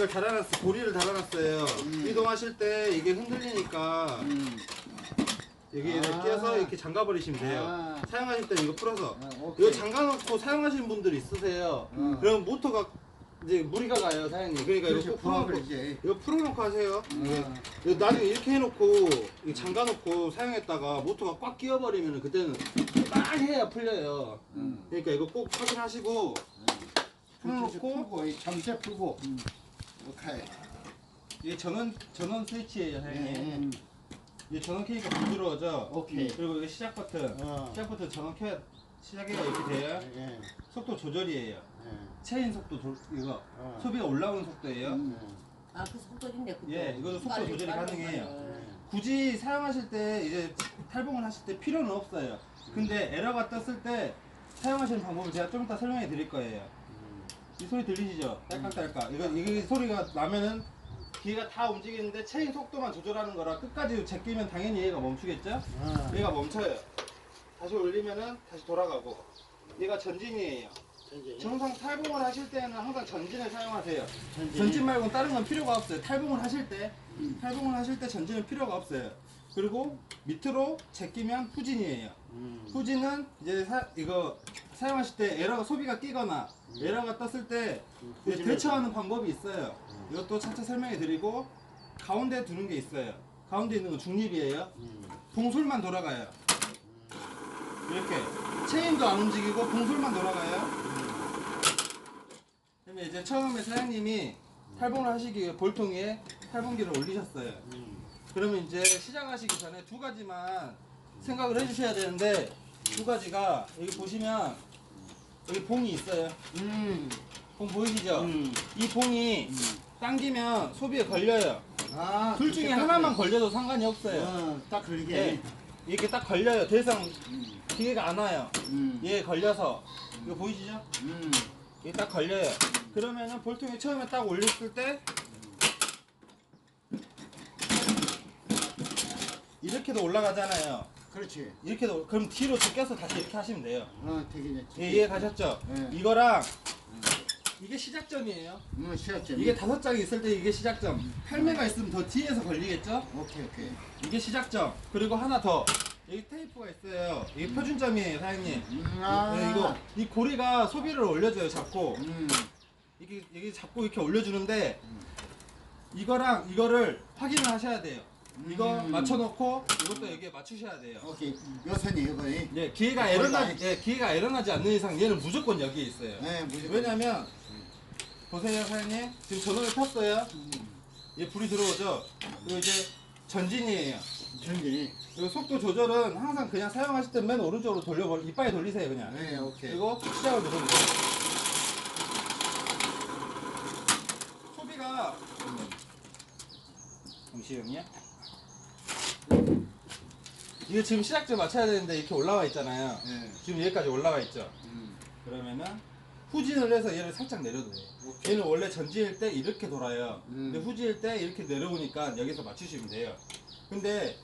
이걸 달아놨어 고리를 달아놨어요 음. 이동하실 때 이게 흔들리니까 음. 여기를 아. 끼워서 이렇게 잠가 버리시면 돼요 아. 사용하실 때 이거 풀어서 아. 이거 잠가 놓고 사용하시는 분들 있으세요 어. 그럼 모터가 이제 무리가 가요 사장님 그러니까 이거 꼭 풀어놓고. 이거 풀어놓고 하세요 이게 어. 이거 나중에 이렇게 해놓고 이거 잠가 놓고 사용했다가 모터가 꽉 끼어버리면 그때는 딱 해야 풀려요 음. 그러니까 이거 꼭 확인하시고 풀어놓고 풀어놓고 풀고 이 풀고 이렇게 이게 전원 전원 스위치예요 사장님 예. 이게 전원 켜니까 부드러워져 오케이. 그리고 이거 시작 버튼 어. 시작 버튼 전원 켜야 시작해가 이렇게 돼요 예. 속도 조절이에요 예. 체인 속도 조, 이거 어. 소비가 올라오는 속도예요 음. 아, 그 속도인데 그거. 예, 이거도 속도 빨리, 조절이 빨리, 가능해요. 빨리. 굳이 사용하실 때 이제 탈봉을 하실 때 필요는 없어요 근데 에러가 떴을 때 사용하시는 방법을 제가 좀 이따 설명해 드릴 거예요 이 소리 들리시죠? 딸깍딸깍. 이거 이 소리가 나면은 기계가 다 움직이는데 체인 속도만 조절하는 거라 끝까지 제끼면 당연히 얘가 멈추겠죠? 아. 얘가 멈춰요. 다시 올리면은 다시 돌아가고. 얘가 전진이에요. 정상 탈봉을 하실 때는 항상 전진을 사용하세요. 전진. 전진 말고 다른 건 필요가 없어요. 탈봉을 하실 때 탈봉을 하실 때 전진은 필요가 없어요. 그리고 밑으로 제끼면 후진이에요 음. 후진은 이제 사, 이거 사용하실 때 에러가 소비가 끼거나 에러가 떴을 때 이제 후진을- 대처하는 방법이 있어요. 이것도 차차 설명해 드리고 가운데 두는 게 있어요. 가운데 있는 건 중립이에요. 음. 봉솔만 돌아가요. 이렇게 체인도 안 움직이고 봉솔만 돌아가요. 그러면 이제 처음에 사장님이 탈봉을 하시기 위해 볼통에 탈봉기를 올리셨어요. 음. 그러면 이제 시작하시기 전에 두 가지만 생각을 해주셔야 되는데 두 가지가 여기 보시면 여기 봉이 있어요. 음. 봉 보이시죠? 음. 이 봉이 당기면 소비에 걸려요. 아, 둘 중에 그렇게 하나만 딱 걸려도 상관이. 없어요. 어, 딱 그러게. 예. 이렇게 딱 걸려요. 더 이상 음. 기회가 안 와요. 음. 얘 걸려서 이거 보이시죠? 음. 이게 딱 걸려요. 그러면은 볼통에 처음에 딱 올렸을 때 이렇게도 올라가잖아요. 그렇지. 이렇게도 그럼 뒤로 제껴서 다시 이렇게 하시면 돼요. 어, 되게 예, 이해 가셨죠? 예. 이거랑 이게 시작점이에요. 음, 시작점. 이게 다섯 장이 있을 때 이게 시작점. 8매가 있으면 더 뒤에서 걸리겠죠? 오케이, 오케이. 이게 시작점. 그리고 하나 더. 여기 테이프가 있어요. 이게 표준점이에요, 사장님. 음, 아. 네, 이거 이 고리가 소비를 올려줘요, 잡고. 음. 이게 이게 잡고 이렇게 올려주는데 이거랑 이거를 확인을 하셔야 돼요. 이거 음. 맞춰놓고 이것도 여기에 맞추셔야 돼요. 오케이. 요선이 이거니. 예, 기회가 에러나지, 다 예, 기회가 에러나지 않는 이상 얘는 무조건 여기에 있어요. 네, 무조건. 왜냐면 보세요, 사장님. 지금 전원을 폈어요. 음. 얘 불이 들어오죠. 그리고 이제 전진이에요. 전진이. 그리고 속도 조절은 항상 그냥 사용하실 때맨 오른쪽으로 돌려버리, 이빨에 돌리세요, 그냥. 네, 오케이. 그리고 시작을 누르세요. 소비가 잠시만요. 이거 지금 시작점 맞춰야 되는데 이렇게 올라와 있잖아요. 네. 지금 여기까지 올라와 있죠. 음. 그러면은 후진을 해서 얘를 살짝 내려도 돼요. 얘는 원래 전진일 때 이렇게 돌아요. 음. 근데 후진일 때 이렇게 내려오니까 여기서 맞추시면 돼요. 근데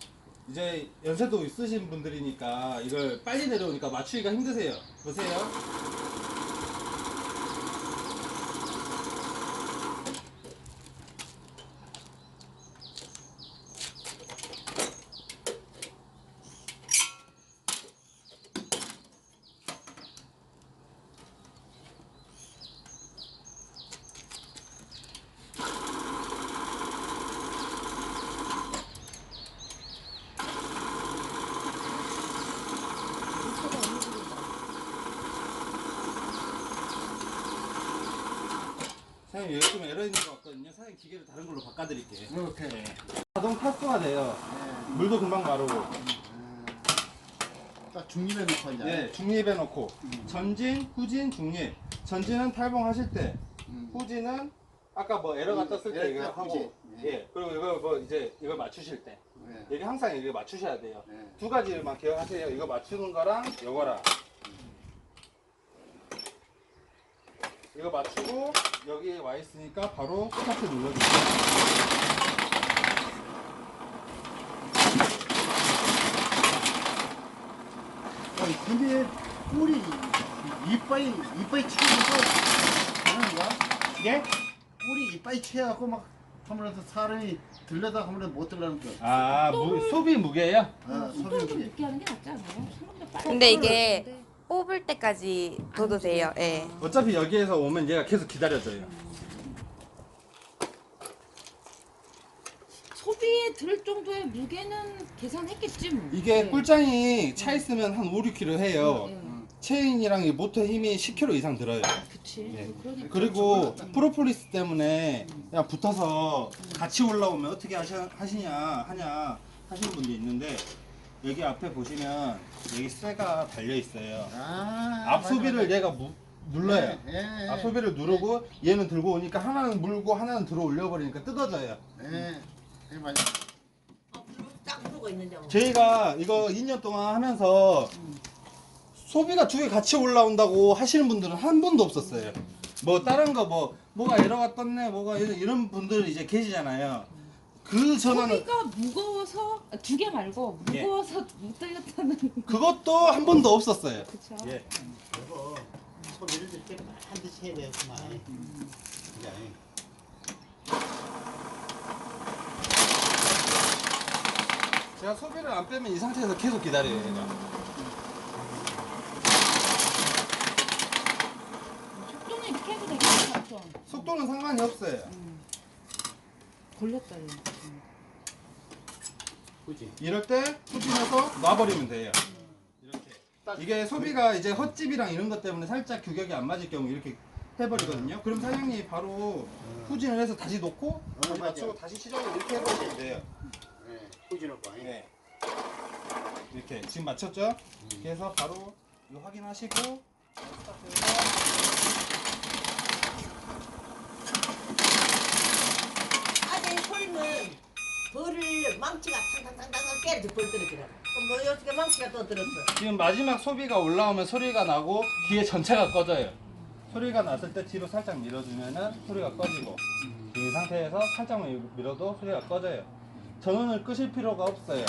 이제 연세도 있으신 분들이니까 이걸 빨리 내려오니까 맞추기가 힘드세요. 보세요. 사장님 여기 좀 에러 있는 것 같거든요. 사장님 기계를 다른 걸로 바꿔드릴게요. 오케이. 네. 자동 탑수가 돼요. 네. 물도 금방 마르고. 음. 딱 중립에 놓고 이제. 네, 중립에 놓고 전진, 후진, 중립. 전진은 탈봉하실 때, 음. 후진은 아까 뭐 에러가 음, 떴을 때 에러 이거 떴 하고. 네. 예, 그리고 이거 뭐 이제 이걸 맞추실 때, 네. 여기 항상 이거 맞추셔야 돼요. 네. 두 가지만 기억하세요. 이거 맞추는 거랑 이거랑. 이거 맞추고 여기 와 있으니까 바로 스타트 눌러주세요. 어, 근데 꿀이 이빨이 이빨이 치고 있어. 하는 거야? 예? 뿌리 이빨이 채갖고 막 하면서 사람이 들려다 하면 못 들라는 거. 아 무, 소비 무게요? 아, 속도를 좀 소리 늦게 하는 게 낫지 않아요? 생각보다 빨리 근데 이게. 뽑을 때까지 둬도 돼요. 예. 어차피 여기에서 오면 얘가 계속 기다려줘요. 소비에 들 정도의 무게는 계산했겠지 뭐. 이게 네. 꿀장이 차 있으면 한 5, 6kg 해요. 네. 체인이랑 이 모터 힘이 10kg 이상 들어요. 그치. 네. 그러니까. 그리고 프로폴리스 때문에 그냥 붙어서 같이 올라오면 어떻게 하시, 하시냐 하냐 하시는 분도 있는데 여기 앞에 보시면 여기 쇠가 달려 있어요. 아, 앞 맞아, 소비를 맞아. 얘가 무- 눌러요. 예, 예, 앞 소비를 누르고 얘는 들고 오니까 하나는 물고 하나는 들어 올려 버리니까 뜯어져요. 예. 예, 맞아. 어, 불- 딱 부르고 있는데. 뭐. 저희가 이거 2년 동안 하면서 소비가 두 개 같이 올라온다고 하시는 분들은 한 분도 없었어요. 뭐 다른 거 뭐 뭐가 에러가 떴네 뭐가 이런- 이런 분들 이제 계시잖아요. 그 전화는 소비가 무거워서 두 개 말고 예. 무거워서 못 달렸다는. 그것도 한 번도 없었어요. 그쵸. 예. 이거 소비를 이렇게 반드시 해야 되겠구만. 그냥. 제가 소비를 안 빼면 이 상태에서 계속 기다려요. 얘가. 속도는 이렇게 해도 되겠지 삼촌. 속도는 상관이 없어요. 걸렸다 얘. 그지? 이럴 때 소비해서 놔버리면 돼요. 이렇게. 이게 소비가 이제 헛집이랑 이런 것 때문에 살짝 규격이 안 맞을 경우 이렇게 해버리거든요. 그럼 사장님이 바로 후진을 해서 다시 놓고 다시 맞아요. 맞추고 다시 시작을 이렇게 해버리면 돼요. 예, 후진할 거 아니야? 네. 이렇게 지금 맞췄죠? 이렇게 해서 바로 이거 확인하시고 아 니 소리는 벌을 망치가 탕탕탕탕 깨르지 벌 떨어지라. 그럼 뭐 어떻게 망치가 또 들었어? 지금 마지막 소비가 올라오면 소리가 나고 뒤에 전체가 꺼져요. 소리가 났을 때 뒤로 살짝 밀어주면은 소리가 꺼지고 이 상태에서 살짝 밀- 밀어도 소리가 꺼져요. 전원을 끄실 필요가 없어요.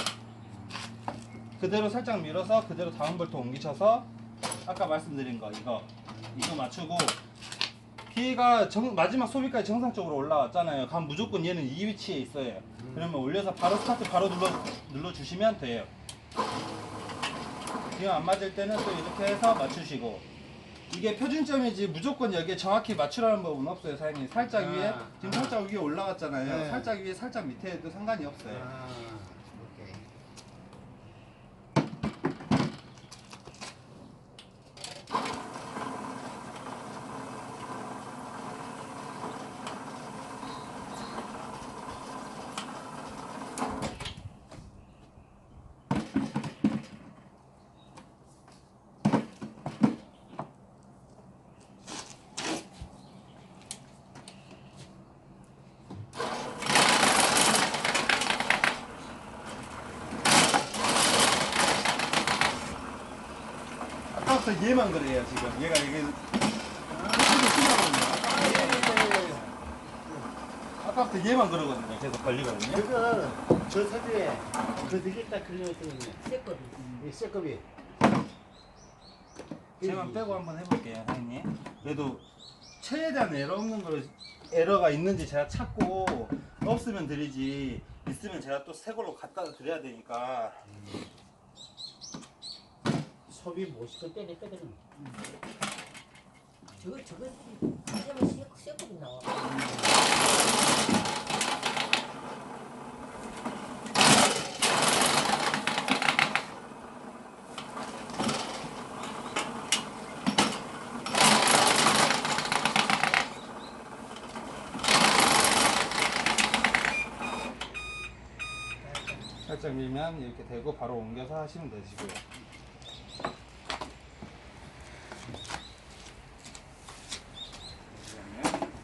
그대로 살짝 밀어서 그대로 다음 볼트 옮기셔서 아까 말씀드린 거 이거 이거 맞추고 기가 정, 마지막 소비까지 정상적으로 올라왔잖아요. 그럼 무조건 얘는 이 위치에 있어요. 그러면 올려서 바로 스타트 바로 눌러 눌러 주시면 돼요. 이거 안 맞을 때는 또 이렇게 해서 맞추시고 이게 표준점이지 무조건 여기에 정확히 맞추라는 법은 없어요 사장님 살짝 아. 위에 지금 살짝 위에 올라갔잖아요 네. 살짝 위에 살짝 밑에 해도 상관이 없어요 아, 오케이. 아까부터 얘만 그래요 지금 얘가 이게 아까부터 얘만 그러거든요 계속 걸리거든요 그거 저 소비에 그 되게 딱 그려져 있거든요. 쇠거리. 이 쇠급이. 제만 빼고 한번 해볼게요 사장님 그래도 최대한 에러 없는 거를 에러가 있는지 제가 찾고 없으면 드리지 있으면 제가 또 새 걸로 갖다 드려야 되니까 소비 못시고 때렸거든. 저거 저거 하자면 쇠 쇠거리 나와. 살짝 밀면 이렇게 되고 바로 옮겨서 하시면 되시고요